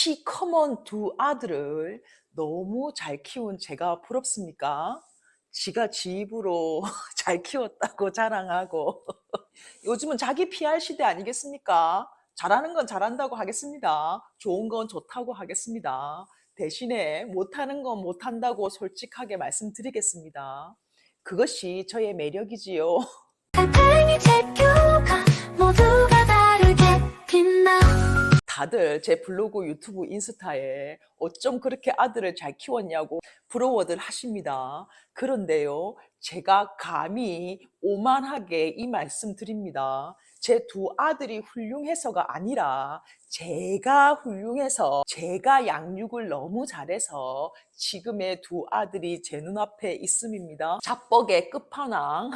시커먼 두 아들을 너무 잘 키운 제가 부럽습니까? 지가 지 입으로 잘 키웠다고 자랑하고 요즘은 자기 PR 시대 아니겠습니까? 잘하는 건 잘한다고 하겠습니다. 좋은 건 좋다고 하겠습니다. 대신에 못하는 건 못한다고 솔직하게 말씀드리겠습니다. 그것이 저의 매력이지요. 다들 제 블로그, 유튜브, 인스타에 어쩜 그렇게 아들을 잘 키웠냐고 부러워들 하십니다. 그런데요, 제가 감히 오만하게 이 말씀 드립니다. 제 두 아들이 훌륭해서가 아니라 제가 훌륭해서 제가 양육을 너무 잘해서 지금의 두 아들이 제 눈앞에 있음입니다. 자뻑의 끝판왕.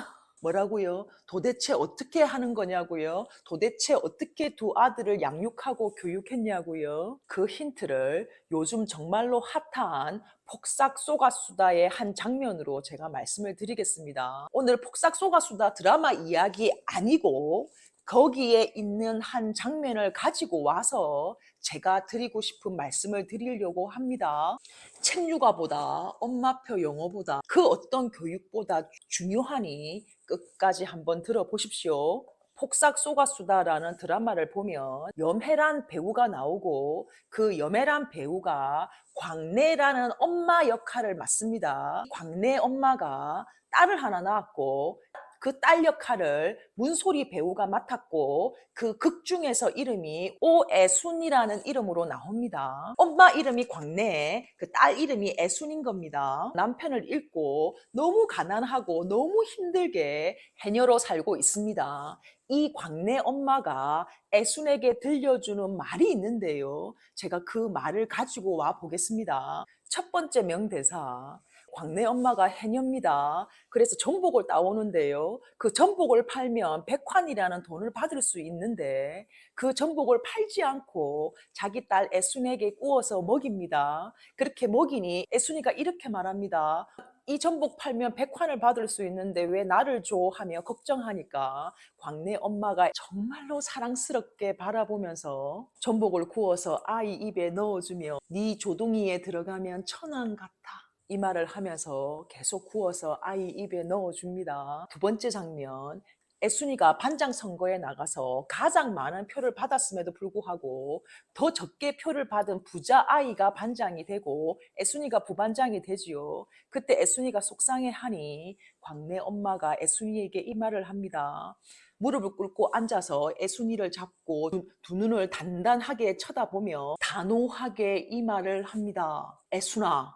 뭐라고요? 도대체 어떻게 하는 거냐고요? 도대체 어떻게 두 아들을 양육하고 교육했냐고요? 그 힌트를 요즘 정말로 핫한 폭삭 쏘가수다의 한 장면으로 제가 말씀을 드리겠습니다. 오늘 폭삭 쏘가수다 드라마 이야기 아니고 거기에 있는 한 장면을 가지고 와서 제가 드리고 싶은 말씀을 드리려고 합니다. 책 육아보다 엄마표 영어보다 그 어떤 교육보다 중요하니 끝까지 한번 들어보십시오. 폭삭 쏘가수다라는 드라마를 보면 염혜란 배우가 나오고 그 염혜란 배우가 광래라는 엄마 역할을 맡습니다. 광래 엄마가 딸을 하나 낳았고 그 딸 역할을 문소리 배우가 맡았고 그 극 중에서 이름이 오애순이라는 이름으로 나옵니다. 엄마 이름이 광래, 그 딸 이름이 애순인 겁니다. 남편을 잃고 너무 가난하고 너무 힘들게 해녀로 살고 있습니다. 이 광래 엄마가 애순에게 들려주는 말이 있는데요. 제가 그 말을 가지고 와 보겠습니다. 첫 번째 명대사. 광래 엄마가 해녀입니다. 그래서 전복을 따오는데요. 그 전복을 팔면 백환이라는 돈을 받을 수 있는데 그 전복을 팔지 않고 자기 딸 애순에게 구워서 먹입니다. 그렇게 먹이니 애순이가 이렇게 말합니다. 이 전복 팔면 백환을 받을 수 있는데 왜 나를 줘 하며 걱정하니까 광래 엄마가 정말로 사랑스럽게 바라보면서 전복을 구워서 아이 입에 넣어주며 네 조둥이에 들어가면 천원 같아. 이 말을 하면서 계속 구워서 아이 입에 넣어줍니다. 두 번째 장면. 애순이가 반장 선거에 나가서 가장 많은 표를 받았음에도 불구하고 더 적게 표를 받은 부자 아이가 반장이 되고 애순이가 부반장이 되지요. 그때 애순이가 속상해하니 광래 엄마가 애순이에게 이 말을 합니다. 무릎을 꿇고 앉아서 애순이를 잡고 두, 두 눈을 단단하게 쳐다보며 단호하게 이 말을 합니다. 애순아,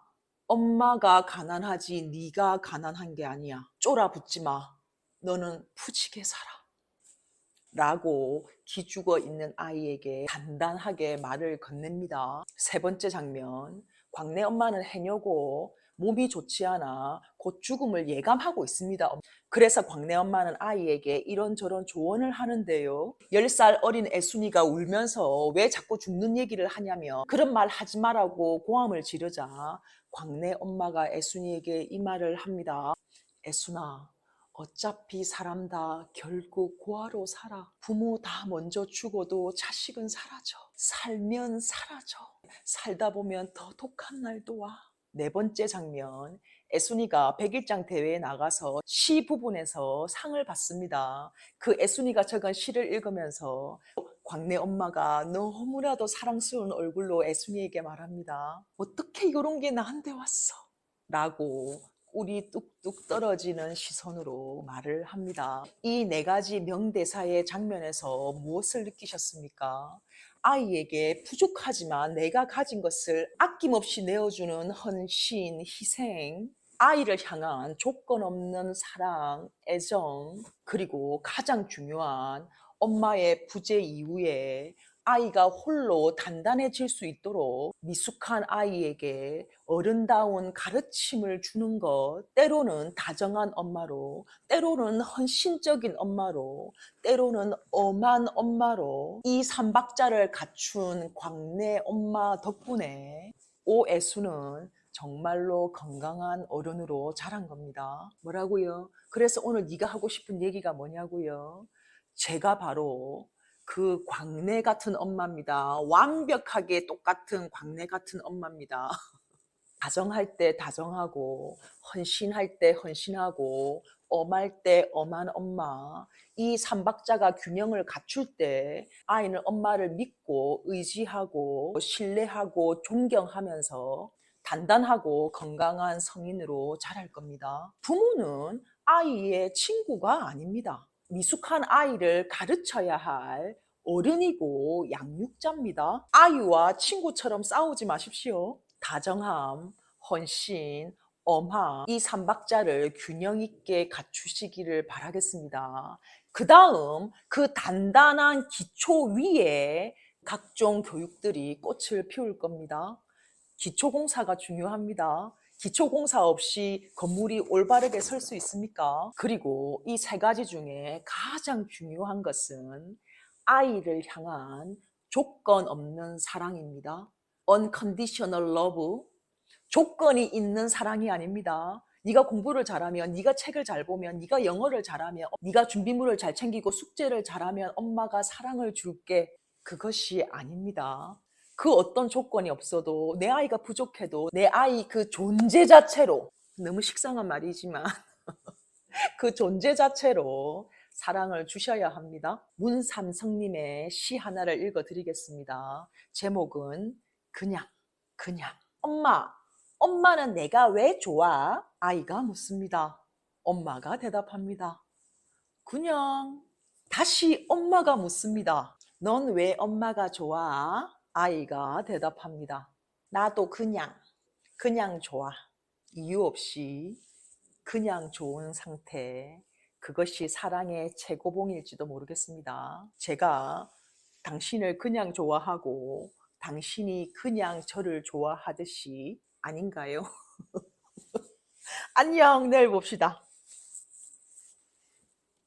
엄마가 가난하지 네가 가난한 게 아니야. 쫄아붙지 마. 너는 푸지게 살아. 라고 기죽어 있는 아이에게 단단하게 말을 건넵니다. 세 번째 장면. 광래 엄마는 해녀고 몸이 좋지 않아 곧 죽음을 예감하고 있습니다. 그래서 광래 엄마는 아이에게 이런저런 조언을 하는데요. 10살 어린 애순이가 울면서 왜 자꾸 죽는 얘기를 하냐며 그런 말 하지 말라고 고함을 지르자 광래 엄마가 애순이에게 이 말을 합니다. 애순아, 어차피 사람 다 결국 고아로 살아. 부모 다 먼저 죽어도 자식은 사라져. 살면 사라져. 살다 보면 더 독한 날도 와. 네 번째 장면. 애순이가 백일장 대회에 나가서 시 부분에서 상을 받습니다. 그 애순이가 적은 시를 읽으면서 광래 엄마가 너무나도 사랑스러운 얼굴로 애순이에게 말합니다. 어떻게 이런 게 나한테 왔어? 라고 우리 뚝뚝 떨어지는 시선으로 말을 합니다. 이 네 가지 명대사의 장면에서 무엇을 느끼셨습니까? 아이에게 부족하지만 내가 가진 것을 아낌없이 내어주는 헌신, 희생, 아이를 향한 조건 없는 사랑, 애정, 그리고 가장 중요한 엄마의 부재 이후에 아이가 홀로 단단해질 수 있도록 미숙한 아이에게 어른다운 가르침을 주는 것, 때로는 다정한 엄마로, 때로는 헌신적인 엄마로, 때로는 엄한 엄마로 이 삼박자를 갖춘 광래 엄마 덕분에 오애수는 정말로 건강한 어른으로 자란 겁니다. 뭐라고요? 그래서 오늘 네가 하고 싶은 얘기가 뭐냐고요? 제가 바로 그 광내 같은 엄마입니다. 완벽하게 똑같은 광내 같은 엄마입니다. 다정할 때 다정하고 헌신할 때 헌신하고 엄할 때 엄한 엄마 이 삼박자가 균형을 갖출 때 아이는 엄마를 믿고 의지하고 신뢰하고 존경하면서 단단하고 건강한 성인으로 자랄 겁니다. 부모는 아이의 친구가 아닙니다. 미숙한 아이를 가르쳐야 할 어른이고 양육자입니다. 아이와 친구처럼 싸우지 마십시오. 다정함, 헌신, 엄함 이 삼박자를 균형 있게 갖추시기를 바라겠습니다. 그 다음 그 단단한 기초 위에 각종 교육들이 꽃을 피울 겁니다. 기초공사가 중요합니다. 기초공사 없이 건물이 올바르게 설 수 있습니까? 그리고 이 세 가지 중에 가장 중요한 것은 아이를 향한 조건 없는 사랑입니다. unconditional love. 조건이 있는 사랑이 아닙니다. 네가 공부를 잘하면, 네가 책을 잘 보면, 네가 영어를 잘하면, 네가 준비물을 잘 챙기고 숙제를 잘하면 엄마가 사랑을 줄게. 그것이 아닙니다. 그 어떤 조건이 없어도 내 아이가 부족해도 내 아이 그 존재 자체로 너무 식상한 말이지만 그 존재 자체로 사랑을 주셔야 합니다. 문삼성님의 시 하나를 읽어 드리겠습니다. 제목은 그냥, 그냥. 엄마, 엄마는 내가 왜 좋아? 아이가 묻습니다. 엄마가 대답합니다. 그냥. 다시 엄마가 묻습니다. 넌 왜 엄마가 좋아? 아이가 대답합니다. 나도 그냥, 그냥 좋아. 이유 없이 그냥 좋은 상태. 그것이 사랑의 최고봉일지도 모르겠습니다. 제가 당신을 그냥 좋아하고 당신이 그냥 저를 좋아하듯이 아닌가요? 안녕, 내일 봅시다.